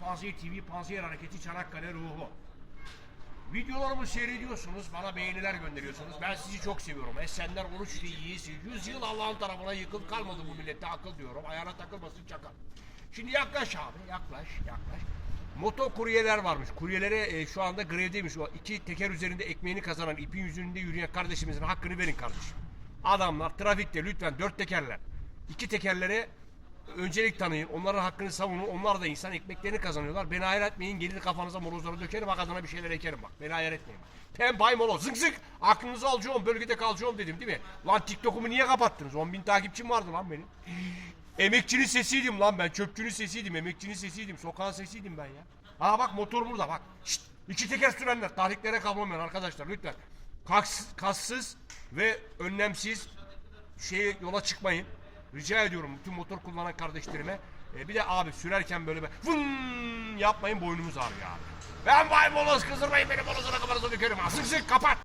Panzehir TV, Panzehir Hareketi, Çanakkale Ruhu. Videolarımı seyrediyorsunuz, bana beğeniler gönderiyorsunuz. Ben sizi çok seviyorum. Esenler oruç iyisi. Yüz yıl Allah'ın tarafına yıkıl kalmadı bu millette akıl diyorum. Ayağına takılmasın çakal. Şimdi yaklaş abi, yaklaş, yaklaş. Moto kuryeler varmış. Kuryelere e, şu anda grevdeymiş. O iki teker üzerinde ekmeğini kazanan, ipin yüzünde yürüyen kardeşimizin hakkını verin kardeşim. Adamlar trafikte lütfen dört tekerler. iki tekerlere öncelik tanıyın. Onların hakkını savunun. Onlar da insan ekmeklerini kazanıyorlar. Beni hayal etmeyin. Gelir kafanıza morozları dökerim. Bak adına bir şeyler ekerim bak. Beni hayal etmeyin. Pembay moloz. Zık zık. Aklınızı alacağım. Bölgede kalacağım dedim değil mi? Lan TikTok'umu niye kapattınız? 10 bin takipçim vardı lan benim. Emekçinin sesiydim lan ben. Çöpçünün sesiydim. Emekçinin sesiydim. Sokağın sesiydim ben ya. Aa bak motor burada bak. Şşt. İki teker sürenler. Tahriklere kalmamayın arkadaşlar lütfen. Kassız, kassız ve önlemsiz şeye yola çıkmayın. Rica ediyorum bütün motor kullanan kardeşlerime. E, bir de abi sürerken böyle bir vın yapmayın boynumuz ağrıyor abi. Ben bay moloz kızdırmayın beni molozuna kafanıza dökerim. ha. Sık sık kapat.